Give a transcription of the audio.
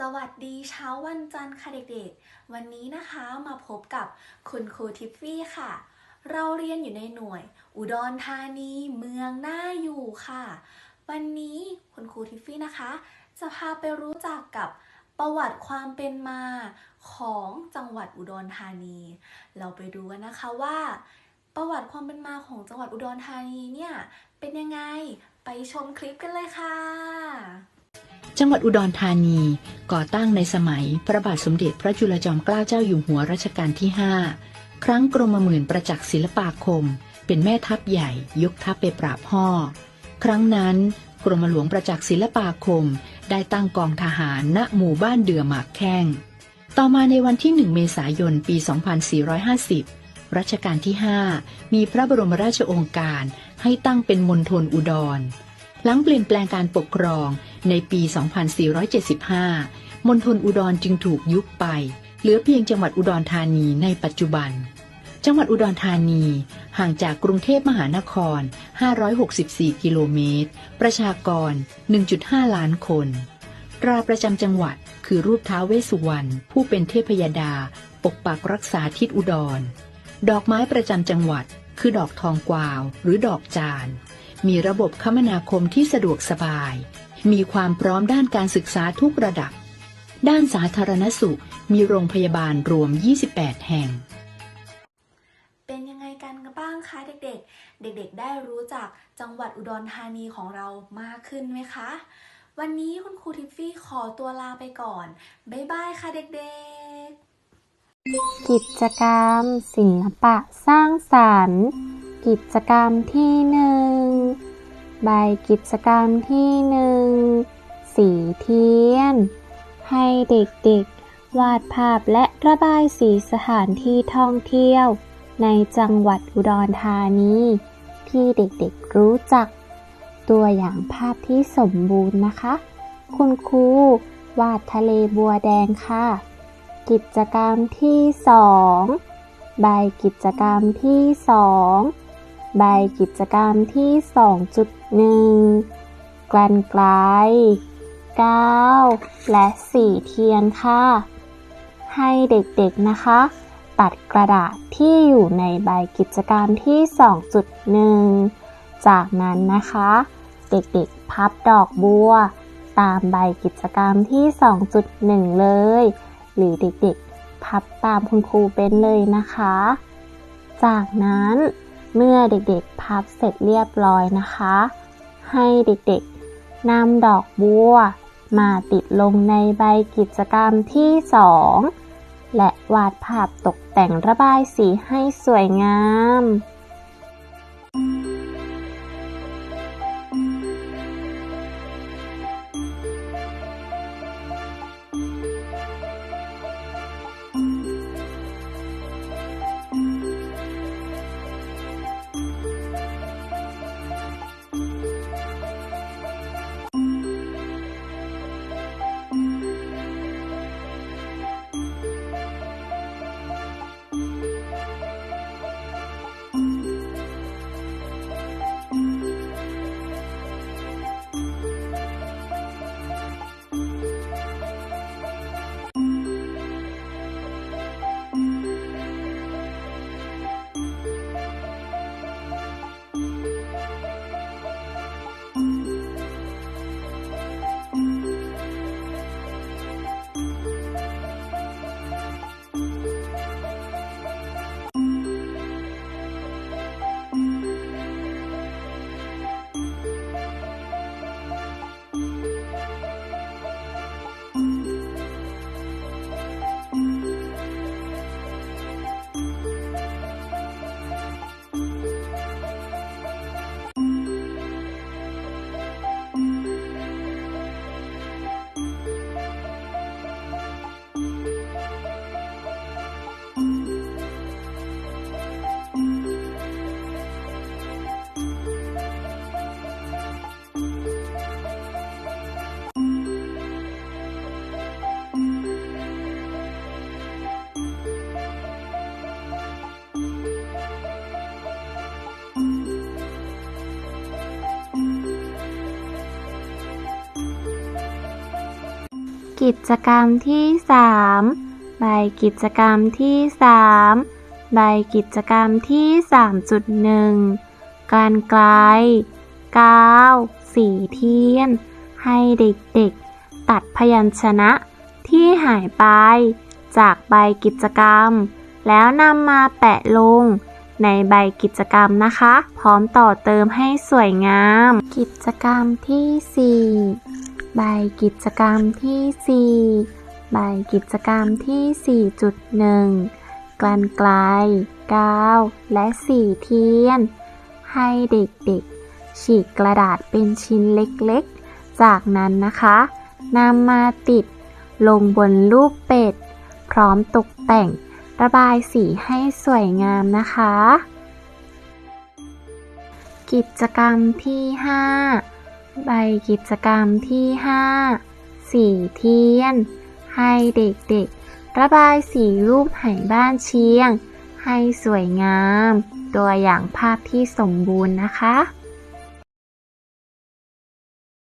สวัสดีเช้าวันจันทร์ค่ะเด็กๆ วันนี้นะคะมาพบกับคุณครูทิฟฟี่ค่ะ เราเรียนอยู่ในหน่วย อุดรธานีเมืองหน่าอยู่ค่ะ วันนี้คุณครูทิฟฟี่นะคะ จะพาไปรู้จักกับประวัติความเป็นมาของจังหวัดอุดรธานี เราไปดูกันนะคะว่า ประวัติความเป็นมาของจังหวัดอุดรธานีเนี่ยเป็นยังไงไปชมคลิปกันเลยค่ะ จังหวัดอุดรธานีก่อตั้งในสมัยพระบาทสมเด็จพระจุลจอมเกล้าเจ้าอยู่หัวรัชกาลที่ 5 ครั้งกรมหมื่นประจักษ์ศิลปาคม เป็นแม่ทัพใหญ่ยกทัพไปปราบห่อครั้งนั้นกรมหลวงประจักษ์ศิลปาคม ได้ตั้งกองทหารณหมู่บ้านเดือหมากแข้ง ต่อมาในวันที่ 1 เมษายน ปี 2450 รัชกาลที่ 5 มีพระบรมราชโองการให้ตั้งเป็นมณฑลอุดร หลังเปลี่ยนแปลงการปกครองในปี 2475 มณฑลอุดรจึงถูกยุบไป เหลือเพียงจังหวัดอุดรธานีในปัจจุบัน จังหวัดอุดรธานีห่างจากกรุงเทพมหานคร 564 กิโลเมตร ประชากร 1.5 ล้านคนตราประจำจังหวัดคือรูปท้าเวสสุวรรณผู้เป็นเทพยดา ปกปักรักษาทิศอุดร ดอกไม้ประจำจังหวัด คือดอกทองกวาวหรือดอกจาน มีระบบคมนาคมที่สะดวกสบาย มีความพร้อมด้านการศึกษาทุกระดับ ด้านสาธารณสุขมีโรงพยาบาลรวม 28 แห่ง เป็นยังไงกันบ้างคะเด็กๆ เด็กๆ ได้รู้จักจังหวัดอุดรธานีของเรามากขึ้นไหมคะ วันนี้คุณครูทิฟฟี่ขอตัวลาไปก่อน บ๊ายบายค่ะเด็กๆ กิจกรรม ศิลปะสร้างสรรค์ กิจกรรมที่หนึ่ง ใบกิจกรรมที่หนึ่งสีเทียน ให้เด็กๆ วาดภาพและระบายสีสถานที่ท่องเที่ยว ในจังหวัดอุดรธานี ที่เด็กๆรู้จัก ตัวอย่างภาพที่สมบูรณ์นะคะ คุณครูวาดทะเลบัวแดงค่ะ กิจกรรมที่สองใบกิจกรรมที่สอง ใบกิจกรรมที่สองจุดหนึ่งกลั่นไกลก้าและสีเทียนค่ะ ให้เด็กๆนะคะ ตัดกระดาษที่อยู่ในใบกิจกรรมที่ 2.1 จากนั้นนะคะ เด็กๆพับดอกบัว ตามใบกิจกรรมที่ 2.1 เลย หรือเด็กๆ พับตามคุณครูเป็นเลยนะคะ จากนั้น เมื่อเด็กๆพับเสร็จเรียบร้อยนะคะ ให้เด็กๆนำดอกบัว มาติดลงในใบกิจกรรมที่ 2 และวาดภาพตกแต่งระบายสีให้สวยงาม กิจกรรมที่ 3 ใบกิจกรรมที่ 3 ใบกิจกรรมที่ 3.1 การไกลกาวสีเทียน ให้เด็กๆ ตัดพยัญชนะที่หายไป จากใบกิจกรรม แล้วนำมาแปะลงในใบกิจกรรมนะคะ พร้อมต่อเติมให้สวยงาม กิจกรรมที่ 4 ใบกิจกรรมที่ 4 ใบกิจกรรมที่ 4.1 กลั่นไกลกาวและสีเทียน ให้เด็กๆ ฉีกกระดาษเป็นชิ้นเล็กๆ จากนั้นนะคะนำมาติดลงบนรูปเป็ด พร้อมตกแต่งระบายสีให้สวยงามนะคะ กิจกรรมที่ 5 ใบกิจกรรมที่ 5 สีเทียน ให้เด็กๆ ระบายสีรูปไหบ้านเชียง ให้สวยงาม ตัวอย่างภาพที่สมบูรณ์นะคะ